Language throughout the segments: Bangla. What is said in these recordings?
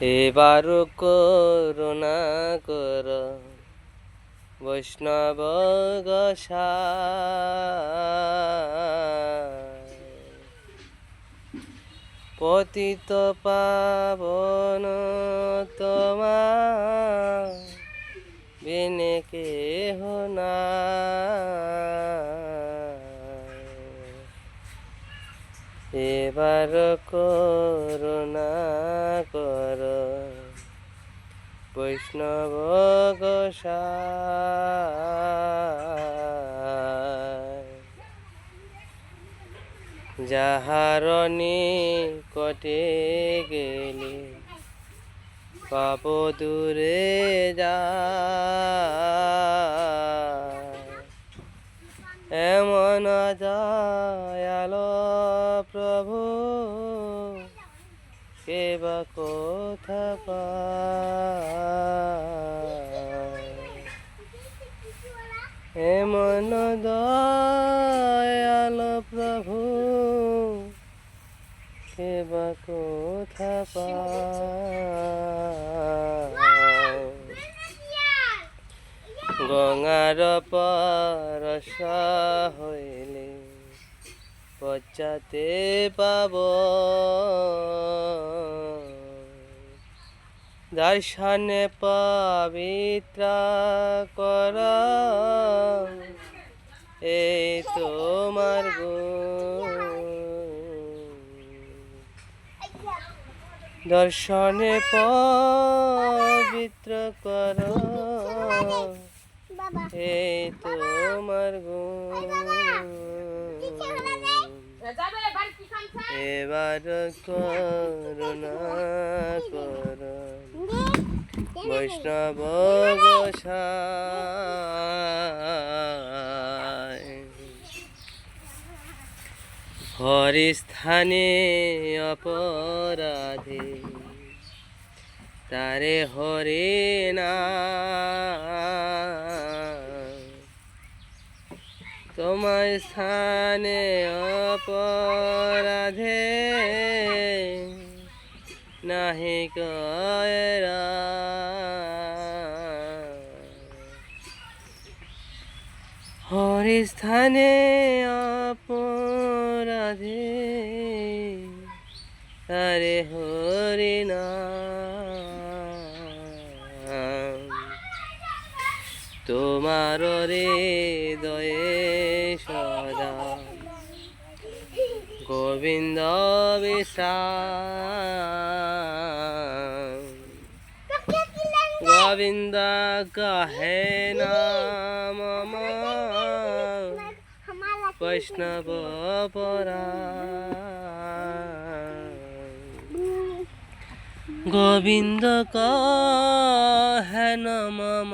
এবার করুণা কর বৈষ্ণব গোসাই পতিত পাবন তোমার বিনে কেহ নাই। এবার করুণা কর বৈষ্ণব গোসাই। যাহার কটে গেলে পাপ দূরে যায়। কে বা কোথা এমন দয়াল প্রভু কে বা কোথা গঙ্গার পরশ হইলে পচাতে পাব। দর্শনে পবিত্র কর। এই তোমার দর্শনে পবিত্র কর। এই তোমার গুণ। এবার করুণা কর বৈষ্ণব হরিস্থানে অপরাধে তারে হরে না তোমার স্থানে অপরাধে নাহি কয়রা। হরিস্থানে অপরাধে তারে হরি নাম। তোমার রে দয়ে গোবিন্দ গোবিন্দ কহে নাম বৈষ্ণব পরা গোবিন্দ কহেন মম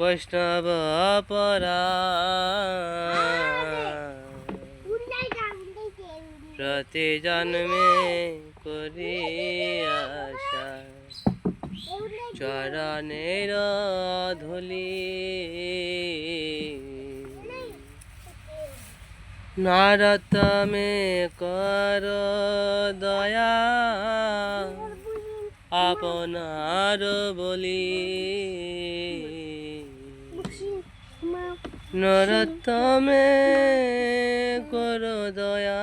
বৈষ্ণব পরা। প্রতি জন্মে করি আশা। চরণের ধুলি নারতমে কর দয়া। আপনার বলি। নরতমে কর দয়া।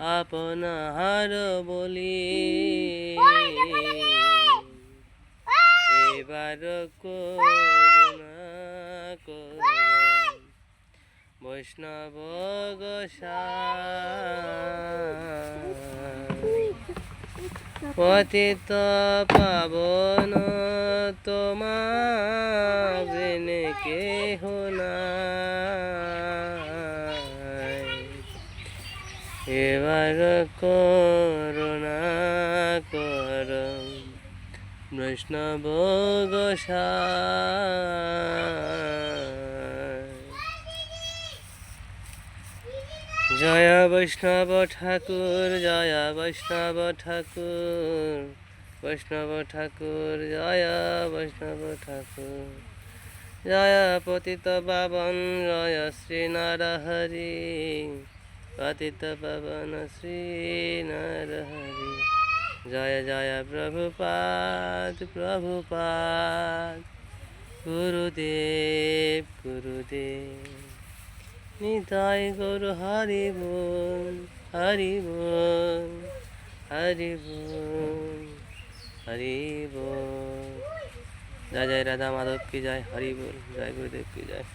আপনার বলি এবার বৈষ্ণব গোসাই। পতিত পাবন তোমার কেহ নাই। এবার করুণা কর বৈষ্ণব গোসাই জয় বৈষ্ণব ঠাকুর, জয় বৈষ্ণব ঠাকুর বৈষ্ণব ঠাকুর, জয় বৈষ্ণব ঠাকুর। জয় পতিত পাবন, জয় শ্রী নরহরি। পতিত পবন, শ্রী নর হরি জয় জয় প্রভুপাদ প্রভুপাদ। গুরুদেব গুরুদেব। নিতাই গৌর, হরি বল হরি বল হরি বল হরি বল। জয় জয় রাধা মাধব কি জয়, হরি বল, জয় গুরুদেব কি জয়।